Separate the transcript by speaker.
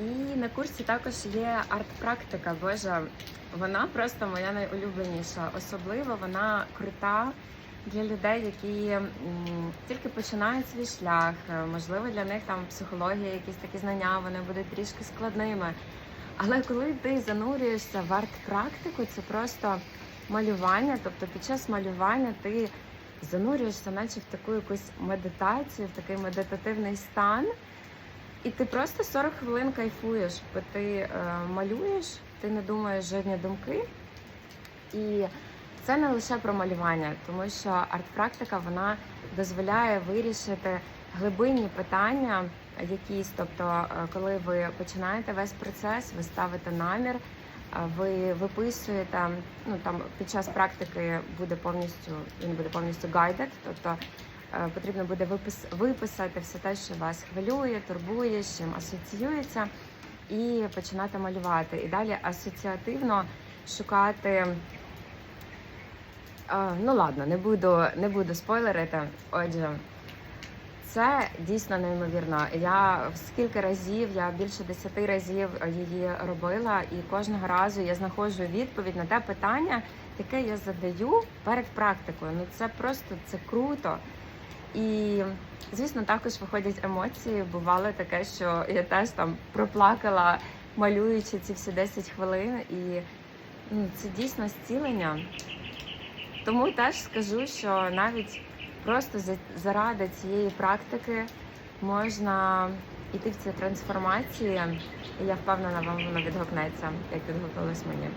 Speaker 1: І на курсі також є арт-практика. Боже, вона просто моя найулюбленіша. Особливо вона крута для людей, які тільки починають свій шлях. Можливо, для них там психологія, якісь такі знання, вони будуть трішки складними. Але коли ти занурюєшся в арт-практику, це просто малювання. Тобто під час малювання ти занурюєшся, наче в таку якусь медитацію, в такий медитативний стан. І ти просто 40 хвилин кайфуєш, бо ти е, малюєш, ти не думаєш жодні думки. І це не лише про малювання, тому що арт-практика вона дозволяє вирішити глибинні питання якісь. Тобто, е, коли ви починаєте весь процес, ви ставите намір, е, ви виписуєте. Ну там під час практики буде повністю він буде повністю guided, тобто потрібно буде випис, виписати все те, що вас хвилює, турбує, з чим асоціюється, і починати малювати. І далі асоціативно шукати. Е, Ну ладно, не буду, не буду спойлерити. Отже, це дійсно неймовірно. Я скільки разів, я більше десяти разів її робила, і кожного разу я знаходжу відповідь на те питання, яке я задаю перед практикою. Ну це просто це круто. І звісно, також виходять емоції. Бувало таке, що я теж там проплакала, малюючи ці всі 10 хвилин, і ну, це дійсно зцілення. Тому теж скажу, що навіть просто заради цієї практики можна йти в ці трансформації, і я впевнена, вам воно відгукнеться, як відгукнулось мені.